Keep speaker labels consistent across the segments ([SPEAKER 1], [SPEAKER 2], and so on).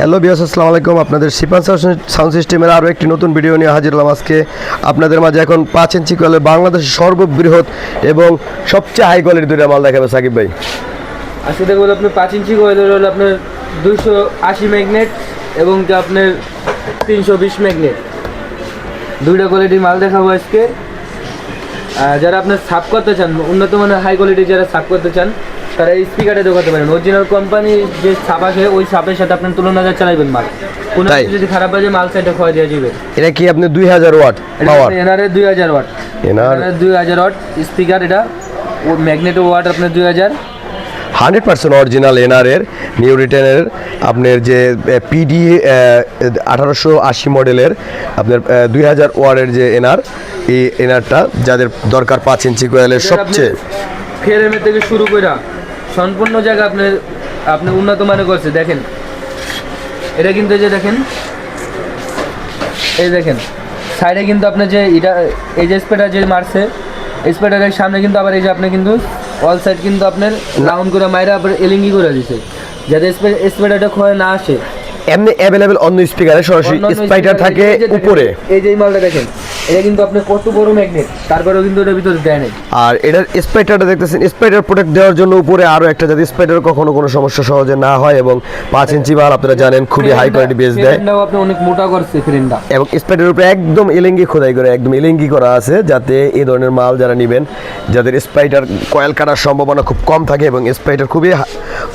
[SPEAKER 1] Hello বিয়াস আসসালামু আলাইকুম। আপনাদের সিপান সাউন্ড সিস্টেমের আরও একটি নতুন ভিডিও নিয়ে হাজির হলাম আজকে। আপনাদের মাঝে এখন পাঁচ ইঞ্চি কলের বাংলাদেশের সর্ববৃহৎ এবং সবচেয়ে হাই কোয়ালিটির দুইটা মাল দেখাবে সাকিব ভাই।
[SPEAKER 2] আজকে দেখব আপনার পাঁচ ইঞ্চি কয়েলের হলো আপনার দুইশো আশি ম্যাগনেট এবং আপনার তিনশো বিশ ম্যাগনেট। দুইটা কোয়ালিটির মাল দেখাবো আজকে। যারা আপনার সাপ করতে চান উন্নত মানের হাই কোয়ালিটি যারা সাপ করতে চান তারা এই স্পিকারে দেখাতে পারেন। অরিজিনাল কোম্পানি যে সাপ আছে ওই সাপের সাথে আপনার তুলনা করে চালাবেন মাল। কোনো যদি খারাপ হয় মাল সাইডে খোয়া দিয়ে যাবে।
[SPEAKER 1] এটা কি আপনি দুই হাজার ওয়াট পাওয়ার
[SPEAKER 2] এনারে দুই হাজার ওয়াট।
[SPEAKER 1] এনআর
[SPEAKER 2] এনারে দুই হাজার ওয়াট স্পিকার এটা ও ম্যাগনেট ওয়াট আপনার দুই হাজার।
[SPEAKER 1] হান্ড্রেড পার্সেন্ট অরিজিনাল এনআরের নিউ রিটেনের আপনার যে পিডি আঠারোশো আশি মডেলের আপনার দুই হাজার ওয়ার্ডের যে এনআর এই এনআরটা যাদের দরকার পাঁচ ইঞ্চি কোয়েলের সবচেয়ে
[SPEAKER 2] ফ্রেমের থেকে শুরু করে সম্পূর্ণ জায়গা আপনার আপনি উন্নত মানের করছে দেখেন। এটা কিন্তু এই যে দেখেন এই দেখেন সাইডে কিন্তু আপনার যে এটা এই যে স্পেডার যে মারছে স্পেডারের সামনে কিন্তু আবার এই যে আপনি কিন্তু অল সাইড কিন্তু আপনার রাউন্ড করে মাইরা আপনার এলিঙ্গি করে দিছে। যাতে স্পেডারটা ক্ষয় না আসে।
[SPEAKER 1] এমনি অ্যাভেলেবেল অন্য স্পিকারে সরাসরি
[SPEAKER 2] স্পাইডার
[SPEAKER 1] থাকে উপরে।
[SPEAKER 2] এই যে এই মালটা দেখেন। এটা কিন্তু আপনার কত বড় ম্যাগনেট তারপরেও কিন্তু এটার ভিতরে দেয় নাই।
[SPEAKER 1] আর এটার স্পাইটারটা দেখতেছেন স্পাইটার প্রোটেক্ট দেওয়ার জন্য উপরে আরও একটা যাতে স্পাইটার কখনো কোনো সমস্যা সহজে না হয় এবং পাঁচ ইঞ্চি মাল আপনারা জানেন খুবই হাই কোয়ালিটি বেস দেয়।
[SPEAKER 2] আপনি অনেক মোটা করছে ফ্রেমটা
[SPEAKER 1] এবং স্পাইটারের উপরে একদম এলেঙ্গি খোদাই করে একদম এলেঙ্গি করা আছে যাতে এই ধরনের মাল যারা নেবেন যাদের স্পাইটার কয়েল কাটার সম্ভাবনা খুব কম থাকে এবং স্পাইটার খুবই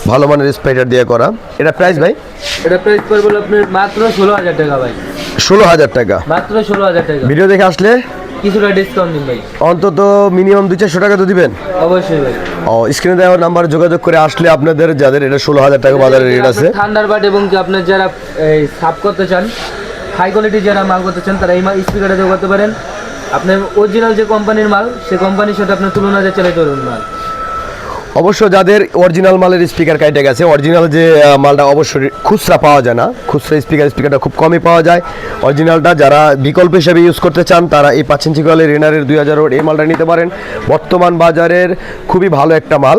[SPEAKER 1] ভালো মানের স্পাইটার দিয়ে করা। এটা প্রাইস ভাই?
[SPEAKER 2] এটা প্রাইস পড়বে আপনার মাত্র ষোলো হাজার টাকা ভাই।
[SPEAKER 1] ষোলো হাজার টাকা।
[SPEAKER 2] মাত্র ষোলো হাজার টাকা।
[SPEAKER 1] ভিডিও দেখে আসলে?
[SPEAKER 2] কিছুটা ডিসকাউন্ট দিন ভাই।
[SPEAKER 1] অন্তত মিনিমাম দুই চারশো টাকা তো দিবেন?
[SPEAKER 2] অবশ্যই ভাই।
[SPEAKER 1] ও স্ক্রিনে দেওয়ার নাম্বার যোগাযোগ করে আসলে আপনাদের যাদের এটা ষোলো হাজার টাকা বাজারে রেট আছে।
[SPEAKER 2] ঠান্ডার বাট এবং কি আপনার যারা এই সাফ করতে চান হাই কোয়ালিটি যারা মাল করতে চান তারা এই মাল স্পিকারটা দিয়ে করতে পারেন। আপনার অরিজিনাল যে কোম্পানির মাল সেই কোম্পানির সাথে আপনার তুলনা দিয়ে চালাইতে পারবেন মাল।
[SPEAKER 1] অবশ্য যাদের অরিজিনাল মালের স্পিকার কাইটে গেছে অরিজিনাল যে মালটা অবশ্যই খুচরা পাওয়া যায় না। খুচরা স্পিকার স্পিকারটা খুব কমই পাওয়া যায়। অরিজিনালটা যারা বিকল্প হিসেবে ইউজ করতে চান তারা এই পাঁচ ইঞ্চি কলের রেনারের দুই হাজার এই মালটা নিতে পারেন। বর্তমান বাজারের খুবই ভালো একটা মাল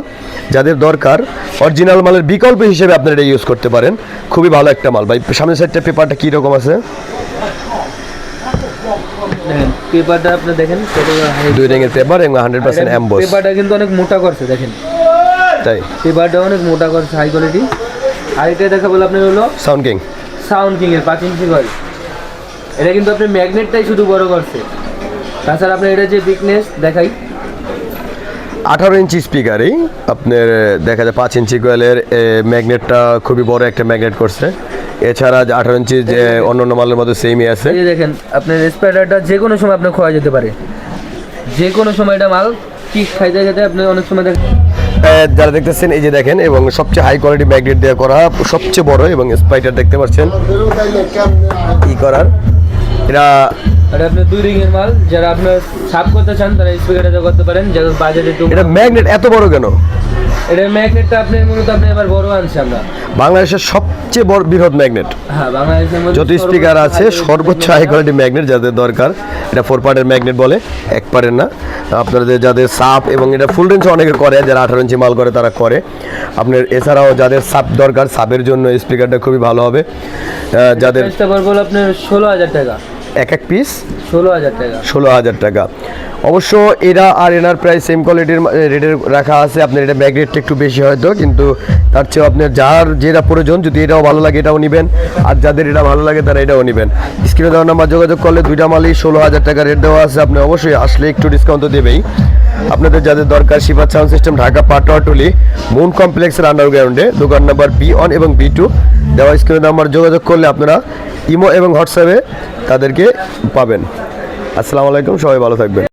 [SPEAKER 1] যাদের দরকার অরিজিনাল মালের বিকল্প হিসেবে আপনারা এটা ইউজ করতে পারেন। খুবই ভালো একটা মাল। ভাই সামনের সাইডটা পেপারটা কীরকম আছে?
[SPEAKER 2] পেপারটা আপনি দেখেন
[SPEAKER 1] দুই রিংয়ের পেপার এবং হান্ড্রেড পার্সেন্ট অ্যাম্বোস
[SPEAKER 2] পেপারটা কিন্তু অনেক মোটা করছে দেখেন।
[SPEAKER 1] তাই।
[SPEAKER 2] পেপারটা অনেক মোটা করছে হাই কোয়ালিটি আর এটা দেখা বলে আপনার হলো
[SPEAKER 1] সাউন্ড কিং
[SPEAKER 2] সাউন্ড কিং এর পাঁচ ইঞ্চি কয়েল এটা কিন্তু আপনি ম্যাগনেটটাই শুধু বড় করছে। তাছাড়া আপনার এটা যে বিকনেস দেখাই।
[SPEAKER 1] আঠারো ইঞ্চি স্পিকারই আপনার দেখা যায় পাঁচ ইঞ্চি কোয়েলের ম্যাগনেটটা খুবই বড় একটা ম্যাগনেট করছে। এছাড়া আঠারো ইঞ্চি যে অন্য অন্য মালের মধ্যে সেমই আছে।
[SPEAKER 2] এই দেখেন আপনার স্পাইডারটা যে কোনো সময় আপনার খোয়া যেতে পারে। যে কোনো সময় এটা মাল ঠিক খাইতে যেতে আপনি অনেক সময় দেখেন।
[SPEAKER 1] যারা দেখতেছেন এই যে দেখেন এবং সবচেয়ে হাই কোয়ালিটি ম্যাগনেট দিয়ে করা সবচেয়ে বড় এবং স্পাইটার দেখতে পাচ্ছেন। ই করার? এটা
[SPEAKER 2] এটা আপনার দুই রিং এর মাল যারা আপনার সাফ করতে চান তারা স্পিকারটা করতে পারেন যাদের বাজেট একটু
[SPEAKER 1] এটা ম্যাগনেট এত বড় কেন?
[SPEAKER 2] এটা ম্যাগনেটটা আপনি মূলত আপনি এবার বড় আনছে আমরা।
[SPEAKER 1] বাংলাদেশের সবচেয়ে বড় বৃহৎ ম্যাগনেট।
[SPEAKER 2] হ্যাঁ বাংলাদেশের মধ্যে
[SPEAKER 1] যত স্পিকার আছে সর্বোচ্চ হাই কোয়ালিটি ম্যাগনেট যাদের দরকার এটা ফোর পার্টের ম্যাগনেট বলে এক পার্টের না। আপনাদের যাদের সাপ এবং এটা ফুল রেঞ্জ অনেকে করে যারা আঠারো ইঞ্চি মাল করে তারা করে। আপনার এছাড়াও যাদের সাপ দরকার সাপের জন্য স্পিকারটা খুবই ভালো হবে। যাদের
[SPEAKER 2] আপনার ষোলো হাজার টাকা।
[SPEAKER 1] এক এক পিস
[SPEAKER 2] ষোলো হাজার টাকা।
[SPEAKER 1] ষোলো হাজার টাকা। অবশ্য এরা আর এনার প্রায় সেম কোয়ালিটির রেটের রাখা আছে। আপনার এটা ব্যাগ রেটটা একটু বেশি হয়তো কিন্তু তার চেয়েও আপনার যার যেটা প্রয়োজন যদি এটাও ভালো লাগে এটাও নেবেন। আর যাদের এটা ভালো লাগে তারা এটাও নেবেন। স্ক্রিনে দেওয়ার নাম্বার যোগাযোগ করলে দুইটা মালই ষোলো হাজার টাকা রেট দেওয়া আছে। আপনি অবশ্যই আসলে একটু ডিসকাউন্ট তো দেবেই। আপনাদের যাদের দরকার শিবাদ sound system Dhaka Patuatuli moon কমপ্লেক্সের আন্ডারগ্রাউন্ডে দোকান নাম্বার বি ওয়ান এবং বি টু দেওয়া স্ক্রিনে নাম্বার যোগাযোগ করলে আপনারা ইমো এবং হোয়াটসঅ্যাপে তাদেরকে পাবেন। আসসালামু আলাইকুম সবাই ভালো থাকবেন।